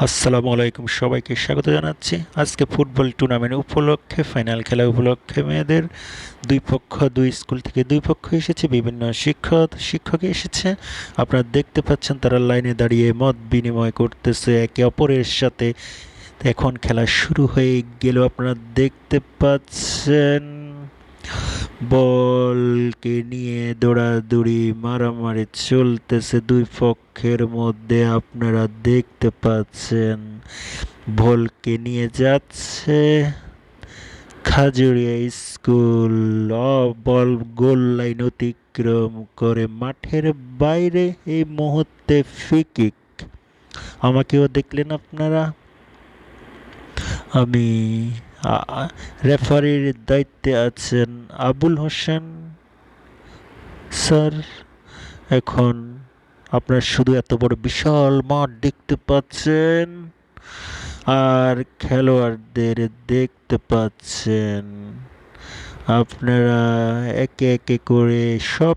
আসসালামু আলাইকুম সবাইকে স্বাগত জানাচ্ছি। আজকে ফুটবল টুর্নামেন্ট উপলক্ষে, ফাইনাল খেলা উপলক্ষে মেয়েদের দুই পক্ষ, দুই স্কুল থেকে দুই পক্ষ এসেছে, বিভিন্ন শিক্ষক শিক্ষক এসেছে। আপনারা দেখতে পাচ্ছেন তারা লাইনে দাঁড়িয়ে মত বিনিময় করতেছে, একে অপরের সাথে। এখন খেলা শুরু হয়ে গেল, আপনারা দেখতে পাচ্ছেন বলকে নিয়ে দৌড়াদৌড়ি মারামারি চলতেছে দুই পক্ষের মধ্যে, আপনারা দেখতে পাচ্ছেন। বলকে নিয়ে যাচ্ছে Khajuria school. Ball goal line অতিক্রম করে মাঠের বাইরে এই মুহূর্তে ফিকিক আমাকেও দেখলেন আপনারা? আমি রেফারির দায়িত্বে আছেন আবুল হোসেন। স্যার, এখন আপনার শুধু এত বড় বিশাল মাঠ দেখতে পাচ্ছেন আর খেলোয়াড়দের দেখতে পাচ্ছেন। আপনারা একে একে করে সব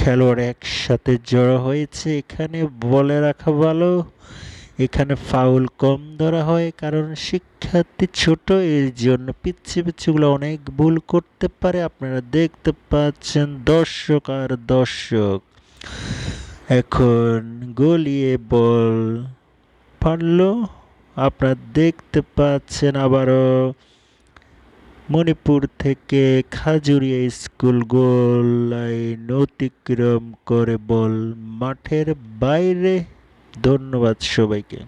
খেলোয়াড় একসাথে জড়ো হয়েছে। এখানে বলে রাখা ভালো। এখানে ফাউল কম ধরা হয় কারণ শিক্ষার্থী ছোট, এর জন্য পিচ্ছি পিচ্ছিগুলো অনেক ভুল করতে পারে। আপনারা দেখতে পাচ্ছেন দর্শক আর দর্শক। এখন গলিয়ে বল পারল। আপনারা দেখতে পাচ্ছেন আবারও মণিপুর থেকে খাজুরিয়া স্কুল গোল লাইন অতিক্রম করে বল মাঠের বাইরে। ধন্যবাদ সবাইকে।